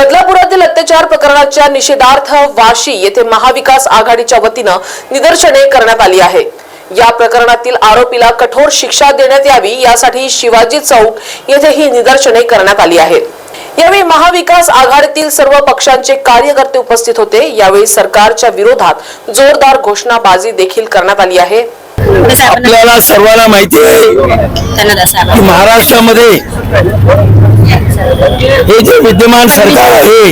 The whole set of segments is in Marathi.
बदलापुरातील अत्याचार प्रकरणाच्या निषेधार्थ वाशी येथे महाविकास आघाडीच्या वतीनं निदर्शने करण्यात आली आहे. या प्रकरणातील आरोपीला कठोर शिक्षा देण्यात यावी यासाठी शिवाजी चौक येथे ही निदर्शने करण्यात आली आहेत. यावेळी महाविकास आघाडीतील सर्व पक्षांचे कार्यकर्ते उपस्थित होते. यावेळी सरकारच्या विरोधात जोरदार घोषणाबाजी देखील करण्यात आली आहे. आपल्याला सर्वांना माहिती आहे की महाराष्ट्रामध्ये हे जे विद्यमान सरकार आहे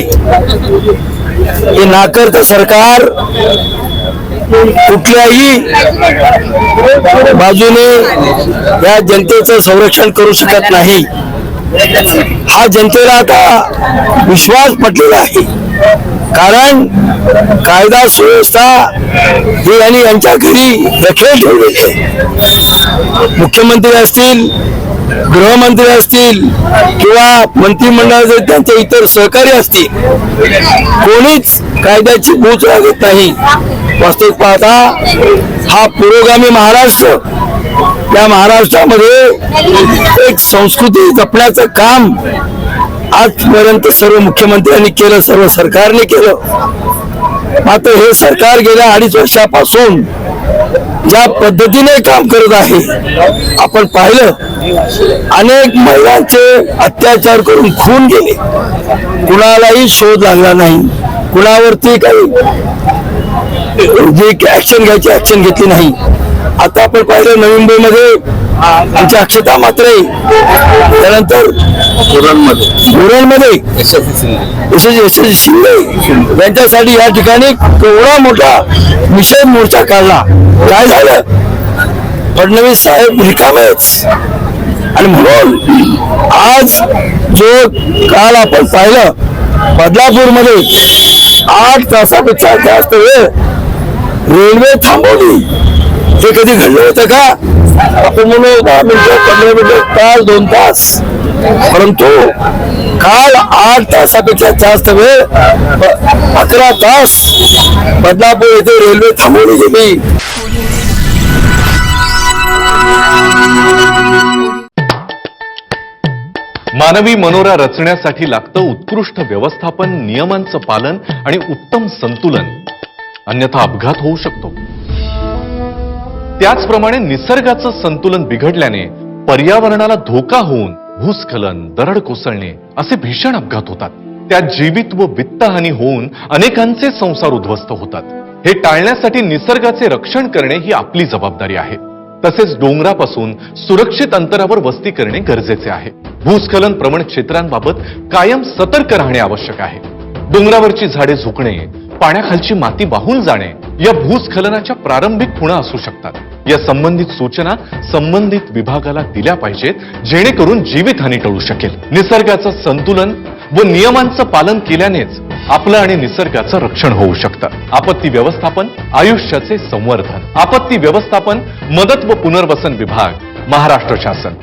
हे नाकर्त सरकार कुठल्याही बाजूने या जनतेचं संरक्षण करू शकत नाही. हा जनतेला आता विश्वास पटलेला आहे. कारण कायदा सुव्यवस्था हे यांनी यांच्या घरी रखेल ठेवलेली आहे. मुख्यमंत्री असतील गृहमंत्री असतील किंवा मंत्रिमंडळाचे त्यांचे इतर सहकारी असतील कोणीच कायद्याची बूच लागत नाही. वास्तविक पाहता हा पुरोगामी महाराष्ट्र या महाराष्ट्रामध्ये एक संस्कृती जपण्याचं काम आजपर्यंत सर्व मुख्यमंत्र्यांनी केलं सर्व सरकारने केलं. मात्र हे सरकार गेल्या अडीच वर्षापासून ज्या पद्धतीने काम करत आहे. आपण पाहिलं अनेक महिलांचे अत्याचार करून खून गेले. कुणालाही शोध लागला नाही. कुणावरती काही जी ऍक्शन घ्यायची ऍक्शन घेतली नाही. आता आपण पाहिलं नवी मुंबईमध्ये आमची अक्षता मात्रे त्यानंतर धोरणमध्ये यशस्वी शिंदे. यांच्यासाठी या ठिकाणी केवढा मोठा निषेध मोर्चा काढला. काय झालं? फडणवीस साहेब रिकामेच. आणि म्हणून आज जो काल आपण पाहिलं बदलापूरमध्ये आठ तासापेक्षा जास्त वेळ रेल्वे थांबवली. हे कधी घडलं होतं का? आपण म्हणू दहा मिनिटं पंधरा मिनिटं तास दोन तास. परंतु काल आठ तासापेक्षा जास्त वेळ अकरा तास बदलापूर येथे रेल्वे थांबवली गेली. मानवी मनोरा रचण्यासाठी लागतं उत्कृष्ट व्यवस्थापन नियमांचं पालन आणि उत्तम संतुलन. अन्यथा अपघात होऊ शकतो. त्याचप्रमाणे निसर्गाचं संतुलन बिघडल्याने पर्यावरणाला धोका होऊन भूस्खलन दरड कोसळणे असे भीषण अपघात होतात. त्यात जीवित व वित्तहानी होऊन अनेकांचे संसार उद्ध्वस्त होतात. हे टाळण्यासाठी निसर्गाचे रक्षण करणे ही आपली जबाबदारी आहे. तसेच डोंगरापासून सुरक्षित अंतरावर वस्ती करणे गरजेचे आहे. भूस्खलन प्रवण क्षेत्रांबाबत कायम सतर्क राहणे आवश्यक आहे. डोंगरावरची झाडे झुकणे पाण्याखालची माती वाहून जाणे या भूस्खलनाच्या प्रारंभिक खुणा असू शकतात. या संबंधित सूचना संबंधित विभागाला दिल्या पाहिजेत जेणेकरून जीवितहानी टळू शकेल. निसर्गाचं संतुलन व नियमांचं पालन केल्यानेच आपलं आणि निसर्गाचं रक्षण होऊ शकतं. आपत्ती व्यवस्थापन आयुष्याचे संवर्धन. आपत्ती व्यवस्थापन मदत व पुनर्वसन विभाग महाराष्ट्र शासन.